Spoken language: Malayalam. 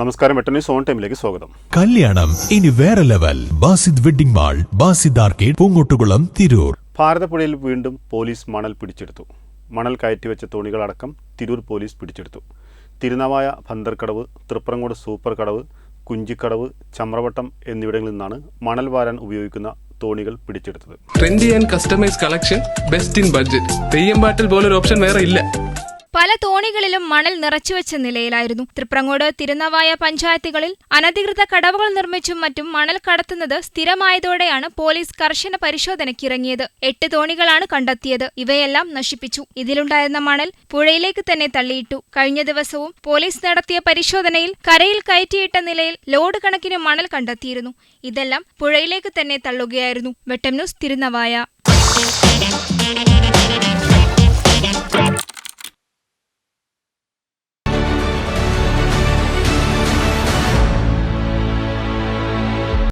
നമസ്കാരം വെട്ടന്യൂസ് ഓൺ ടൈമിലേക്ക് സ്വാഗതം. കല്യാണം ഇനി വേറെ level. Basid wedding mall Basid arcade Poongottukulam Tirur. ഭാരതപ്പുഴയിൽ വീണ്ടും പോലീസ് മണൽ പിടിച്ചെടുത്തു. മണൽ കയറ്റിവെച്ച തോണികളടക്കം തിരൂർ പോലീസ് പിടിച്ചെടുത്തു. തിരുനാവായ ഭന്തർക്കടവ് തൃപ്രങ്ങോട് സൂപ്പർ കടവ് കുഞ്ചിക്കടവ് ചമ്രവട്ടം എന്നിവിടങ്ങളിൽ നിന്നാണ് മണൽ വാരാൻ ഉപയോഗിക്കുന്ന തോണികൾ പിടിച്ചെടുത്തത്. Trendy and customise collection best in budget Theyyam പാട്ടിൽ പോലൊരു ഓപ്ഷൻ വേറെ ഇല്ല. പല തോണികളിലും മണൽ നിറച്ചുവെച്ച നിലയിലായിരുന്നു. തൃപ്രങ്ങോട് തിരുനവായ പഞ്ചായത്തുകളിൽ അനധികൃത കടവുകൾ നിർമ്മിച്ചും മറ്റും മണൽ കടത്തുന്നത് സ്ഥിരമായതോടെയാണ് പോലീസ് കർശന പരിശോധനയ്ക്കിറങ്ങിയത് എട്ട് തോണികളാണ് കണ്ടെത്തിയത്. ഇവയെല്ലാം നശിപ്പിച്ചു. ഇതിലുണ്ടായിരുന്ന മണൽ പുഴയിലേക്ക് തന്നെ തള്ളിയിട്ടു. കഴിഞ്ഞ ദിവസവും പോലീസ് നടത്തിയ പരിശോധനയിൽ കരയിൽ കയറ്റിയിട്ട നിലയിൽ ലോഡ് കണക്കിന് മണൽ കണ്ടെത്തിയിരുന്നു. ഇതെല്ലാം പുഴയിലേക്ക് തന്നെ തള്ളുകയായിരുന്നു. വെട്ടം ന്യൂസ് തിരുനവായ.